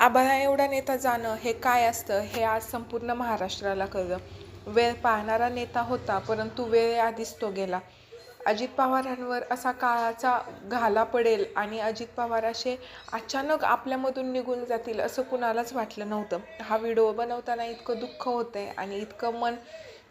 आबाळा एवढा नेता जाणं हे काय असतं हे आज संपूर्ण महाराष्ट्राला कळलं. वेळ पाहणारा नेता होता परंतु वेळेआधीच तो गेला. अजित पवारांवर असा काळाचा घाला पडेल आणि अजित पवार असे अचानक आपल्यामधून निघून जातील असं कुणालाच वाटलं नव्हतं. हा व्हिडिओ बनवताना इतकं दुःख होतंय आणि इतकं मन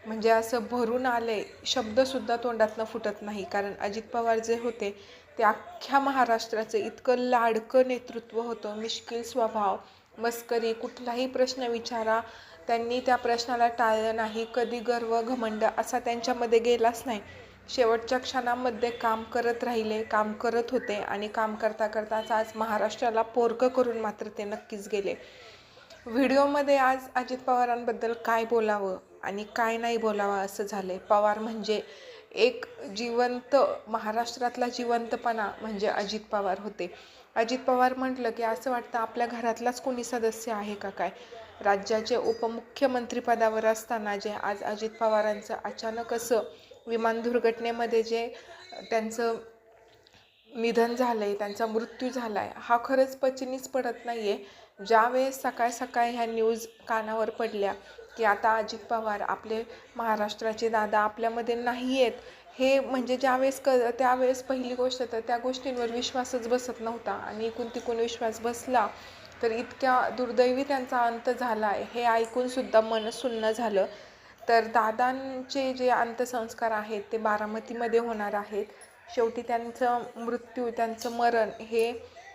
म्हणजे असं भरून आले शब्दसुद्धा तोंडातनं फुटत नाही. कारण अजित पवार जे होते ते अख्ख्या महाराष्ट्राचं इतकं लाडकं नेतृत्व होतं मिश्किल स्वभाव मस्करी कुठलाही प्रश्न विचारा त्यांनी त्या प्रश्नाला टाळलं नाही कधी गर्व घमंड असा त्यांच्यामध्ये गेलाच नाही. शेवटच्या क्षणामध्ये काम करत राहिले काम करत होते आणि काम करता करताच आज महाराष्ट्राला पोरकं करून मात्र ते नक्कीच गेले. व्हिडिओमध्ये आज अजित पवारांबद्दल काय बोलावं आणि काय नाही बोलावं असं झालं आहे पवार म्हणजे एक जिवंत महाराष्ट्रातला जिवंतपणा म्हणजे अजित पवार होते. अजित पवार म्हटलं की असं वाटतं आपल्या घरातलाच कोणी सदस्य आहे का काय? राज्याचे उपमुख्यमंत्रीपदावर असताना जे आज अजित पवारांचं अचानक असं विमान दुर्घटनेमध्ये जे त्यांचं निधन झालं आहे त्यांचा मृत्यू झाला आहे हा खरंच पचनीच पडत नाही आहे ज्यावेळेस सकाळ सकाळ ह्या न्यूज कानावर पडल्या की आता अजित पवार आपले महाराष्ट्राचे दादा आपल्यामध्ये नाही आहेत हे म्हणजे ज्यावेळेस क त्यावेळेस पहिली गोष्ट तर त्या गोष्टींवर विश्वासच बसत नव्हता आणि इकून तिकून विश्वास बसला. तर इतक्या दुर्दैवी त्यांचा अंत झाला आहे हे ऐकूनसुद्धा मन सुन्न झालं. तर दादांचे जे अंत्यसंस्कार आहेत ते बारामतीमध्ये होणार आहेत. शेवटी त्यांचं मृत्यू त्यांचं मरण हे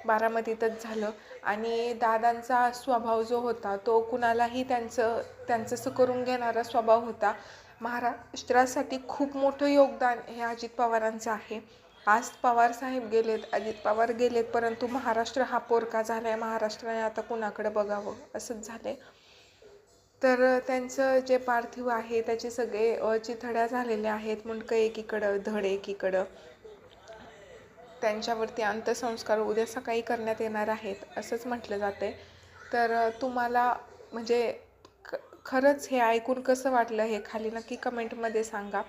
बारामतीतच झालं. आणि दादांचा स्वभाव जो होता तो कुणालाही त्यांचं त्यांचंसं करून घेणारा स्वभाव होता. महाराष्ट्रासाठी खूप मोठं योगदान हे अजित पवारांचं आहे. आज पवार साहेब गेलेत अजित पवार गेलेत परंतु महाराष्ट्र हा पोरका झाला आहे महाराष्ट्राने आता कुणाकडे बघावं? असंच झालं आहे तर त्यांचं जे पार्थिव आहे त्याचे सगळे चिथड्या झालेले आहेत. मुंडकं एकीकडं धड एकीकडं. त्यांच्यावरती अंत्यसंस्कार उद्या सकाळी करण्यात येणार आहेत असंच म्हटलं जाते तर तुम्हाला म्हणजे ख खरंच हे ऐकून कसं वाटलं हे खाली नक्की कमेंटमध्ये सांगा.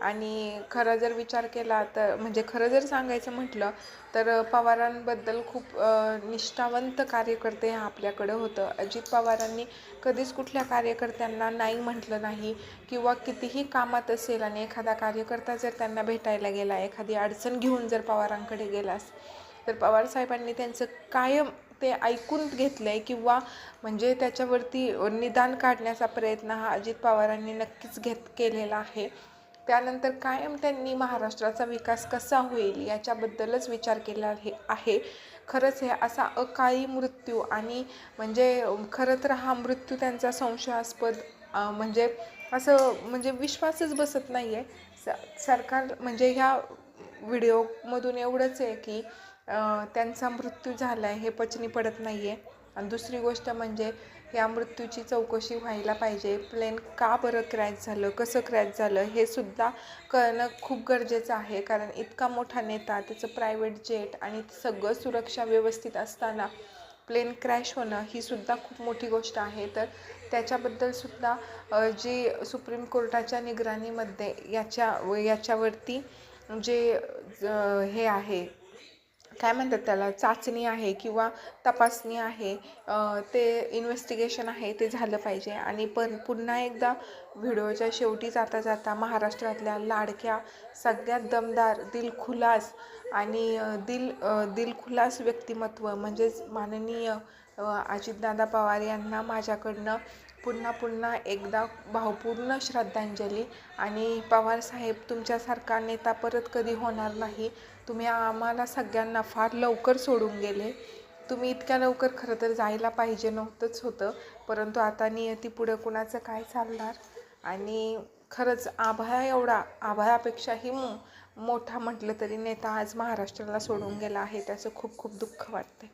आणि खरं जर विचार केला तर म्हणजे खरं जर सांगायचं म्हटलं तर पवारांबद्दल खूप निष्ठावंत कार्यकर्ते आपल्याकडं होतं. अजित पवारांनी कधीच कुठल्या कार्यकर्त्यांना नाही म्हटलं नाही किंवा कितीही कामात असेल आणि एखादा कार्यकर्ता जर त्यांना भेटायला गेला एखादी अडचण घेऊन जर पवारांकडे गेलास तर पवारसाहेबांनी त्यांचं कायम ते ऐकून घेतलं आहे किंवा म्हणजे त्याच्यावरती निदान काढण्याचा प्रयत्न हा अजित पवारांनी नक्कीच घेत केलेला आहे. त्यानंतर कायम त्यांनी महाराष्ट्राचा विकास कसा होईल याच्याबद्दलच विचार केला आहे आहे. खरंच हे असा अकाळी मृत्यू आणि म्हणजे खरं तर हा मृत्यू त्यांचा संशयास्पद म्हणजे असं म्हणजे विश्वासच बसत नाही आहे स सरकार म्हणजे ह्या व्हिडिओमधून एवढंच आहे की त्यांचा मृत्यू झाला आहे हे पचनी पडत नाही आहे आणि दुसरी गोष्ट म्हणजे या मृत्यूची चौकशी व्हायला पाहिजे. प्लेन का बरं क्रॅश झालं? कसं क्रॅश झालं? हे सुद्धा कळणं खूप गरजेचं आहे. कारण इतका मोठा नेता त्याचं प्रायव्हेट जेट आणि सगळं सुरक्षा व्यवस्थित असताना प्लेन क्रॅश होणं ही सुद्धा खूप मोठी गोष्ट आहे. तर त्याच्याबद्दलसुद्धा जी सुप्रीम कोर्टाच्या निगराणीमध्ये याच्या याच्यावरती जे हे आहे काय म्हणतात त्याला चाचणी आहे किंवा तपासणी आहे ते इन्व्हेस्टिगेशन आहे ते झालं पाहिजे. आणि पण पुन्हा एकदा व्हिडिओच्या शेवटी जाता जाता महाराष्ट्रातल्या लाडक्या सगळ्यात दमदार दिलखुलास आणि दिल दिलखुलास व्यक्तिमत्व म्हणजेच माननीय अजितदादा पवार यांना माझ्याकडनं पुन्हा पुन्हा एकदा भावपूर्ण श्रद्धांजली. आणि पवारसाहेब तुमच्यासारखा नेता परत कधी होणार नाही. तुम्ही आम्हाला सगळ्यांना फार लवकर सोडून गेले. तुम्ही इतक्या लवकर खरं तर जायला पाहिजे नव्हतंच होतं. परंतु आता नियती पुढं कुणाचं काय चालणार? आणि खरंच आभाळा एवढा आभाळापेक्षाही मोठा म्हटलं तरी नेता आज महाराष्ट्राला सोडून गेला आहे त्याचं खूप खूप दुःख वाटतं